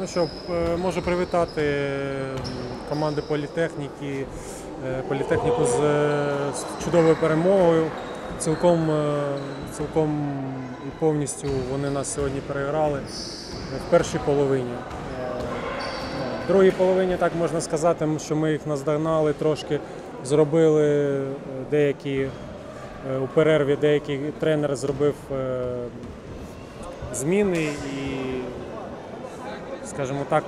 Ну що, е, можу привітати е, команди політехніки, е, політехніку з, чудовою перемогою. Цілком, цілком і повністю вони нас сьогодні переграли в першій половині. В другій половині так можна сказати, що ми їх наздогнали трошки, зробили деякі у перерві, деякий тренер зробив зміни і скажімо так,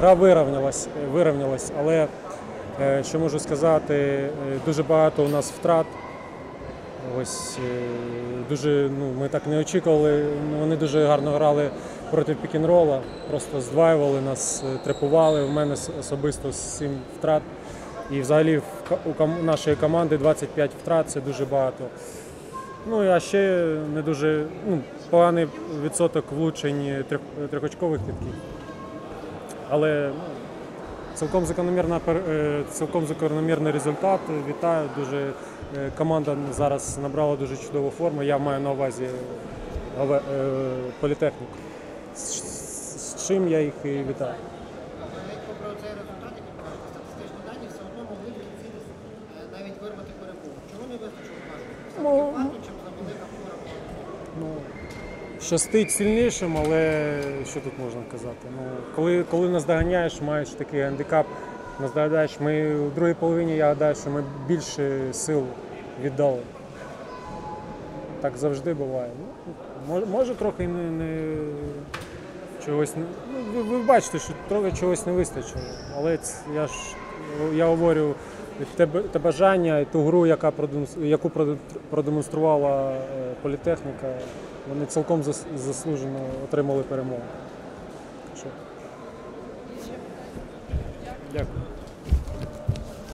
гра вирівнялась, вирівнялась, але е, що можу сказати, е, дуже багато у нас втрат. Ось е, дуже, ну, ми так не очікували. ну, Вони дуже гарно грали проти пікінрола, просто здваювали нас, трепували. У мене особисто 7 втрат. І взагалі у нашої команди 25 втрат це дуже багато. Ну а ще не дуже ну, поганий відсоток влучень трьох, трьохочкових китків. Але ну, цілком закономірна е, цілком закономірний результат. Вітаю. Дуже е, команда зараз набрала дуже чудову форму. Я маю на увазі е, політехніку. З, чим я їх і вітаю. Статистичні дані, все одно могли в навіть вирвати перемогу. Чого не вистачило щастить сильнішим, але що тут можна казати? Ну, коли, коли наздоганяєш, маєш такий гандикап, наздоганяєш, ми у другій половині, я гадаю, що ми більше сил віддали. Так завжди буває. Ну, може, трохи не, не чогось. Ну, ви, ви бачите, що трохи чогось не вистачило. Але я ж я говорю, те, те бажання і ту гру, яка яку продемонструвала е, політехніка, вони цілком заслужено отримали перемогу. Дякую.